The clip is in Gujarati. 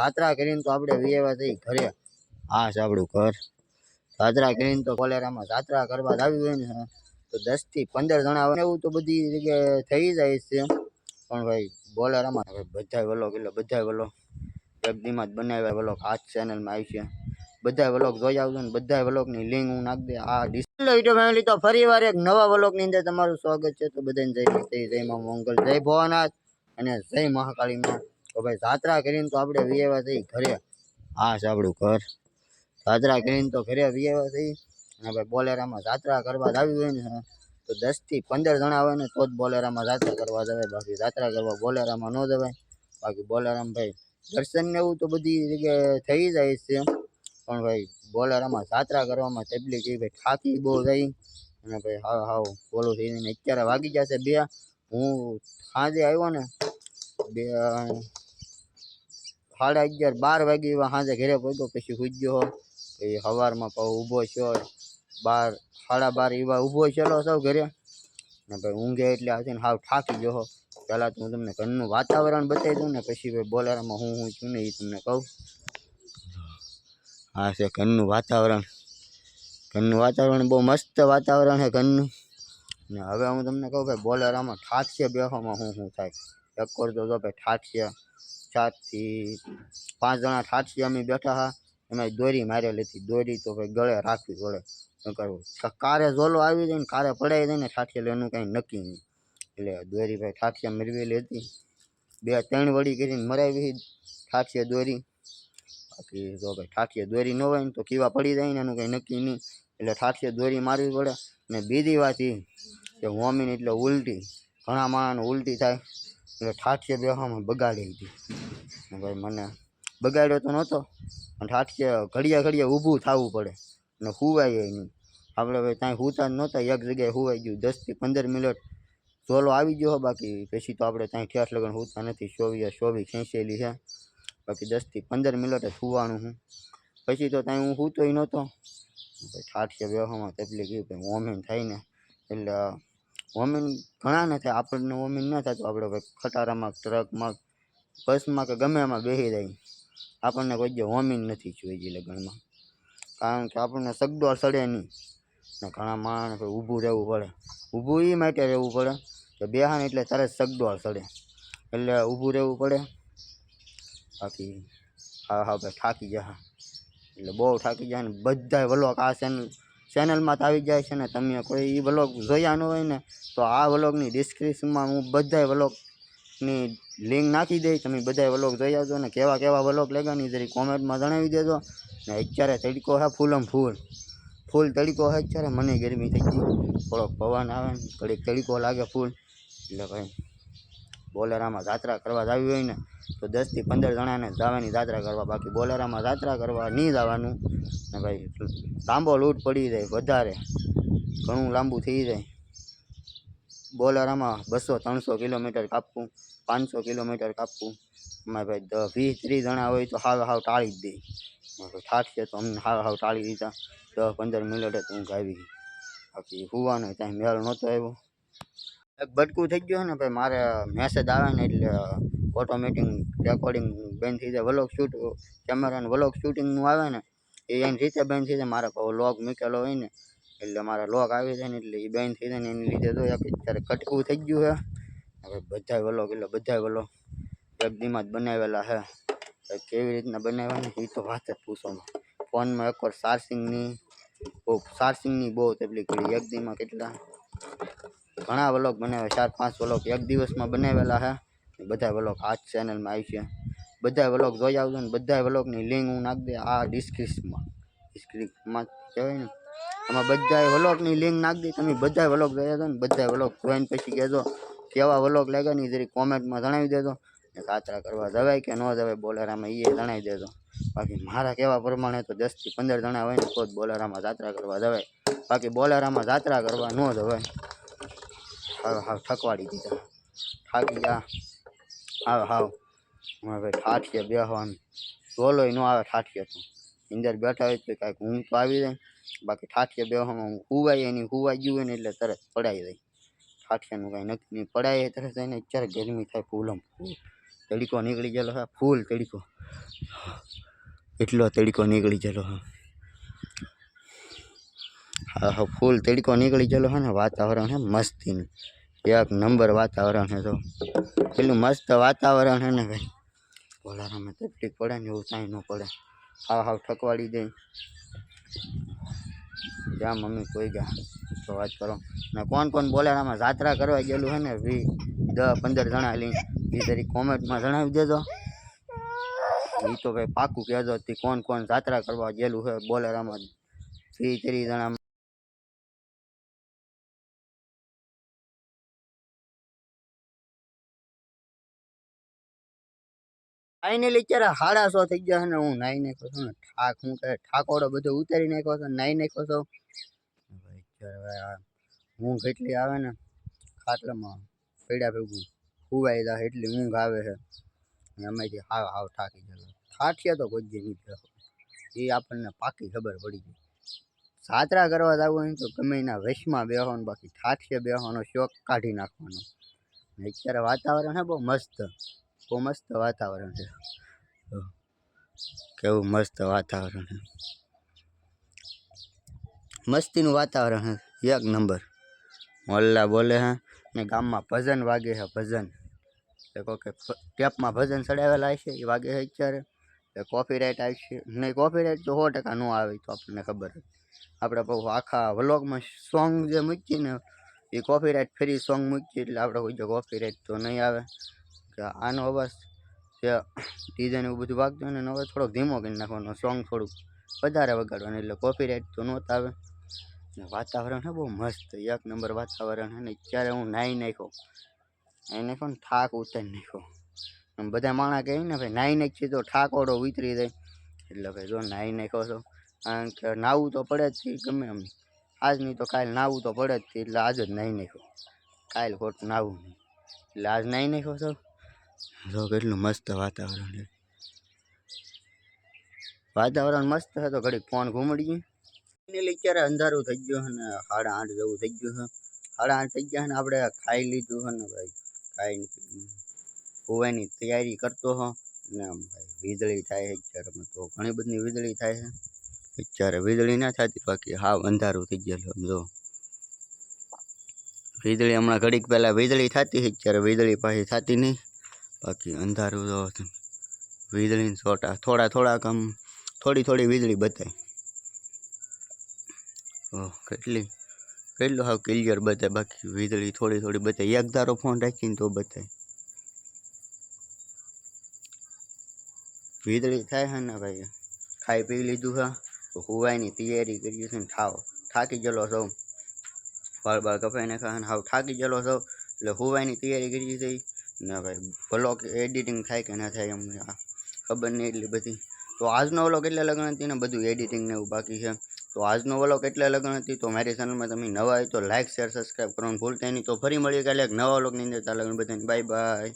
જાત્રા કરીને તો આપણે વિયેવા થઈ ઘરે. આ છે આપણું ઘર. જાત્રા કરીને તો કોલેરામાં જાત્રા કરવા જ આવી હોય ને તો દસથી પંદર જણા આવે. એવું તો બધી જગ્યાએ થઈ જાય છે. પણ ભાઈ, બોલેરામાં બધા વલોગ એટલે બધા વલોગ જગદીમાં જ બનાવ્યા વલોગ આ ચેનલમાં આવી છે. બધા વલોગ જોઈ આવજો ને બધા વલોગની લિંક હું નાખી દે. આ ડિસ્પ્લે વીડિયો ફેમિલી તો ફરી વાર એક નવા વલોગની અંદર તમારું સ્વાગત છે. તો બધાને જય જય જય મા મંગલ, જય ભવાનાથ અને જય મહાકાળીમાં ભાઈ જાત્રા કરીને તો આપણે વિયેવા થઈ ઘરે. આ છે આપણું ઘર. જાત્રા કરીને તો ઘરે વિયેવા થઈ અને ભાઈ બોલેરામાં જાત્રા કરવા જ આવી હોય ને. તો દસથી પંદર જણા આવે ને તો જ બોલેરામાં જાત્રા કરવા જવાય. બાકી જાત્રા કરવા બોલેરામાં ન જવાય. બાકી બોલેરામાં ભાઈ દર્શન ને એવું તો બધી જગ્યાએ થઈ જાય છે. પણ ભાઈ બોલેરામાં જાત્રા કરવામાં તકલીફ એ ભાઈ થાકી બહુ જાય. અને ભાઈ હાવ હાવ બોલું થઈને અત્યારે વાગી જશે બે. હું સાંજે આવ્યો ને બે સાડા અગિયાર, બાર વાગી સાંજે ઘરે પહોંચ્યો, પછી સુઈ ગયો. પછી સવારમાં પાછો ઊભો છો બાર, સાડા બાર એવા ઊભો છેલો સૌ ઘરે. ને ભાઈ ઊંઘે એટલે આજે ને હાવ થાકી ગયો. પહેલાં તો હું તમને ઘરનું વાતાવરણ બતાવી દઉં ને પછી ભાઈ બોલેરામાં હું હું છું ને એ તમને કહું. હા છે ઘરનું વાતાવરણ. ઘરનું વાતાવરણ બહુ મસ્ત વાતાવરણ છે ઘરનું. ને હવે હું તમને કહું ભાઈ બોલેરામાં ઠાઠશે બેસવામાં હું શું થાય. એક વાર તો ભાઈ ઠાઠશે ચારથી પાંચ જણા સાતથી અમે બેઠા હા. એમાં દોરી મારેલી હતી. દોરી તો ભાઈ ગળે રાખવી પડે. કરવું? કારે ઝોલો આવી જાય ને કારે પડાઈ જાય ને ઠાઠશે એટલે એનું કાંઈ નક્કી નહીં. એટલે દોરી ભાઈ ઠાઠશે મેળવેલી હતી. બે ત્રણ વડી કરીને મરાવી ઠાઠશે દોરી. બાકી જો ભાઈ ઠાઠીએ દોરી ન હોય ને તો કીવા પડી જાય ને એનું કંઈ નક્કી નહીં. એટલે ઠાઠીએ દોરી મારવી પડે. ને બીજી વાત એ કે વોમિન એટલે ઉલટી. ઘણા માણસને ઉલટી થાય. એટલે ઠાઠીએ બેસવામાં બગાડી હતી ભાઈ મને બગાડ્યો તો નહોતો, પણ ઠાઠીએ ઘડિયા ઘડિયા ઊભું થવું પડે અને હુવાય નહીં. આપણે ભાઈ ત્યાં હુતા જ નહોતા, એક જગ્યાએ હુવાઈ ગયું. દસથી પંદર મિનિટ ઝોલો આવી ગયો બાકી, પછી તો આપણે ત્યાં ઠેઠ લગન હુતા નથી. ચોવીસ ચોવીસ ખેંચેલી છે બાકી દસથી પંદર મિનિટ જ સુવાનું હું. પછી તો ત્યાં હું સૂતોય નહોતો. ઠાઠીએ બેસવામાં તકલીફ, એ ભાઈ થાય ને. એટલે વોમિન ઘણા ને થાય આપણને વોમિન ન થાય તો આપણે ભાઈ ખટારામાં ટ્રકમાં બસમાં કે ગમે એમાં બેસી જાય આપણને કોઈ જે વોમિન નથી જોઈએ લગ્નમાં. કારણ કે આપણને સગડો સડે નહીં. ને ઘણા માણસ ઊભું રહેવું પડે. ઊભું એ માટે રહેવું પડે કે બેહાને એટલે તરત સગડો સડે. એટલે ઊભું રહેવું પડે. બાકી હા હા, ભાઈ થાકી જાય એટલે બહુ થાકી જાય ને બધાય વલો આ ચેનલ ચેનલમાં તો આવી જાય છે ને, તમે કોઈ એ વ્લોગ જોયા ન હોય ને, તો આ વ્લોગની ડિસ્ક્રિપ્શનમાં હું બધાય વ્લોગની લિંક નાખી દઈશ. તમે બધાય વ્લોગ જોઈ આવજો ને, કેવા કેવા વ્લોગ લેગાની જરી કોમેન્ટમાં જણાવી દેજો. ને અત્યારે તડકો હે ફૂલમ ફૂલ. ફૂલ તડકો હે અત્યારે, મને ગરમી થઈ ગઈ. થોડોક પવન આવે ને ઘડીક તડકો લાગે ફૂલ. એટલે ભાઈ બોલેરામાં જાત્રા કરવા જ આવી હોય ને, તો દસથી પંદર જણાને જવાની જાત્રા કરવા, બાકી બોલેરામાં જાત્રા કરવા નહીં જવાનું. ને ભાઈ, લાંબો લૂંટ પડી જાય વધારે, ઘણું લાંબુ થઈ જાય. બોલેરામાં બસો ત્રણસો કિલોમીટર કાપવું, પાંચસો કિલોમીટર કાપવું. એમાં ભાઈ વીસ, ત્રીસ જણા હોય તો હાવ હાવ ટાળી જ દે. છે તો અમને હાવ હાવ ટાળી દીધા. દસ પંદર મિનિટે તો હું ગાવી બાકી હોવાનો ટાઈમ મેળ નહોતો આવ્યો. એક બટકું થઈ ગયું ને ભાઈ, મારે મેસેજ આવે ને એટલે ઓટોમેટિક રેકોર્ડિંગ બેન થઈ જાય. વ્લોગ શૂટ કેમેરાનું વ્લોગ શૂટિંગનું આવે ને, એ એની રીતે બેન થઈ જાય. મારે લોગ મૂકેલો હોય ને, એટલે મારા લોગ આવી જાય ને એટલે એ બેન થઈ જાય ને એની લીધે તો એક અત્યારે કટકું થઈ ગયું છે. હવે બધાય વ્લોગ એટલે બધાય વ્લોગ એક જ બનાવેલા છે. કેવી રીતના બનાવ્યા ને એ તો વાત જ પૂછો ફોનમાં એકવાર ચાર્જિંગની બહુ ચાર્જિંગની બહુ તકલીફ પડી. એક દીમાં કેટલા? ઘણા વ્લોગ બનાવ્યા ચાર પાંચ વ્લોગ એક દિવસમાં બનાવેલા છે. બધા વ્લોગ આ જ ચેનલમાં આવી છે. બધા વ્લોગ જોઈ આવજો ને બધા વ્લોગની લિંક હું નાખી દે આ ડિસ્ક્રિપ્શનમાં ડિસ્ક્રિપ્શનમાં કહેવાય ને. આમાં બધા વ્લોગની લિંક નાખી દે. તમે બધા વ્લોગ જોયા છો ને બધા વ્લોગ જોઈને પછી કહેજો કેવા વ્લોગ લાગ્યા ને જરી કોમેન્ટમાં જણાવી દેજો. ને જાત્રા કરવા જવાય કે ન જવાય બોલેરામાં એ જણાવી દેજો. બાકી મારા કહેવા પ્રમાણે તો દસથી પંદર જણા હોય ને તો જ બોલેરામાં જાત્રા કરવા જવાય. બાકી બોલેરામાં જાત્રા કરવા ન જવાય. હાવ હાવ ઠકવાડી દીધા. થાકી ગયા. હાવ હાવ. હવે ઠાઠીએ બોલો એ ન આવે ઠાઠીએ તો. અંદર બેઠા હોય તો કાંઈક ઊંઘ તો આવી જાય. બાકી ઠાઠીએ હું હુવાય એની હુવાઈ ગયું ને એટલે તરત પડાઈ જાય. ઠાઠિયાનું કાંઈ નક્કી નહીં. પડાય તરત એને અત્યારે ગરમી થાય ફૂલમ ફૂલ તડીકો નીકળી ગયેલો હા, ફૂલ તડીકો. એટલો તડીકો નીકળી ગયેલો હા. ફૂલ તડકો નીકળી ગયેલો છે ને, વાતાવરણ છે મસ્તીનું. એક નંબર વાતાવરણ છે તો પેલું મસ્ત વાતાવરણ છે ને ભાઈ. ભોલારામાં તકલીફ પડે ને એવું કાંઈ ન પડે. હાવ હાવ ઠકવાડી દે. જ્યાં મમ્મી, કોઈ ગયા તો વાત કરો. ને કોણ કોણ બોલારામાં જાત્રા કરવા ગયેલું છે ને, વી દસ પંદર જણા લઈ એ તરી કોમેન્ટમાં જણાવી દેજો. એ તો ભાઈ પાકું કહેજો કોણ કોણ જાત્રા કરવા ગયેલું છે બોલેરામાં વી ત્રીસ જણા ફાઇનલી અત્યારે હાડા સો થઈ ગયા ને હું નાઈ નાખ્યો છું ને ઠાક, હું કહે ઠાકોડો બધો ઉતારી નાખ્યો છો નાઈ નાખ્યો છો. ઊંઘ એટલી આવે ને ખાટલામાં પડ્યા ભેગું ખુવાઈ જાય એટલી ઊંઘ આવે છે. એમાંથી હાવ હાવ થાકી ગયેલો. થાક્યા તો કોઈ દી નહીં થયો એ આપણને પાકી ખબર પડી ગઈ. સાતરા કરવા જવું હોય તો ગમે એના વશમાં બેસવાનું બાકી થાકશે બેસવાનો શોખ કાઢી નાખવાનો. અત્યારે વાતાવરણ છે બહુ મસ્ત. બહુ મસ્ત વાતાવરણ છે. કેવું મસ્ત વાતાવરણ છે. મસ્તીનું વાતાવરણ છે. એક નંબર. મોલ્લા બોલે હે ને ગામમાં ભજન વાગે છે ભજન. એ કહો કે ટેપમાં ભજન ચડાવેલા છે એ વાગે છે અત્યારે. એ કોપીરાઇટ આવશે. નહીં કોપીરાઇટ તો સો ટકા ન આવે તો આપણને ખબર આપણે બહુ આખા વ્લોગમાં સોંગ જે મૂકીએ ને એ કોપીરાઇટ ફ્રી સોંગ મૂકીએ એટલે આપણે કોઈ કોપીરાઇટ તો નહીં આવે. કે આનો અવાજ જે ડીઝાઇન એવું બધું વાગતું હોય ને એનો અવાજ થોડોક ધીમો કરી નાખવાનો સોંગ થોડુંક વધારે વગાડવાનું, એટલે કોપીરાઇટ તો નહોતા આવે ને વાતાવરણ હે બહુ મસ્ત, એક નંબર વાતાવરણ હે ને અત્યારે હું નાહી નાખ્યો? નાહી નાખ્યો ને થાક ઉતારી નાખ્યો. બધા માણસ કહે ને ભાઈ, નાહી નાખીએ તો ઠાકોડો ઉતરી જાય. એટલે ભાઈ, જો નાહી નાખ્યો છો? કારણ કે નાહવું તો પડે જ છે, ગમે એમ. આજ નહીં તો કાલ નાહવું તો પડે જ છે, એટલે આજ જ નાહી નાખ્યો. કાલ ખોટું નાહવું નહીં. એટલે આજ નાહી નાખ્યો છો? જો કેટલું મસ્ત વાતાવરણ વાતાવરણ મસ્ત છે તો ઘડીક ફોન ફાઇનલી અત્યારે અંધારું થઈ ગયું અને સાડા આઠ જેવું થઈ ગયું છે. સાડા આઠ થઈ ગયા આપણે ખાઈ લીધું છે ને ભાઈ, ખાઈને હોવાની તૈયારી કરતો હો ને ભાઈ વીજળી થાય છે અત્યારે તો ઘણી બધી વીજળી થાય છે. અત્યારે વીજળી ના થતી બાકી હાવ અંધારું થઈ ગયેલું જો. વીજળી હમણાં ઘડીક પહેલાં વીજળી થતી અત્યારે વીજળી પાછી થતી નહીં. બાકી અંધારું તો હતું. વીજળીના છોટા થોડા થોડાક આમ થોડી થોડી વીજળી બતાય. ઓહ, કેટલી? કેટલું હાવ ક્લિયર બતાય. બાકી વીજળી થોડી થોડી બતાય. એક ધારો ફોન રાખીને તો બતાય. વીજળી થાય છે ને ભાઈ? ખાઈ પી લીધું છે તો હુવાયની તૈયારી કરી છે ને થાવ. થાકી ગયેલો સૌ બાળ બાળ કપાઈ નાખ્યા અને હાવ થાકી ગયેલો સૌ એટલે હુવાયની તૈયારી કરી છે ને ભાઈ બ્લોક એડિટિંગ થાય કે ના થાય એમ ખબર નહીં એટલી બધી. તો આજનો વ્લોગ એટલે લગ્ન હતી ને બધું એડિટિંગ ને એવું બાકી છે. તો આજનો વ્લોગ એટલે લગ્ન હતી, તો મારી ચેનલમાં તમે નવા હોય તો લાઇક શેર સબસ્ક્રાઈબ કરવાનું ભૂલતા નહીં. તો ફરી મળીએ કાલે એક નવા વ્લોગની અંદર. લગ્ન બધાને બાય બાય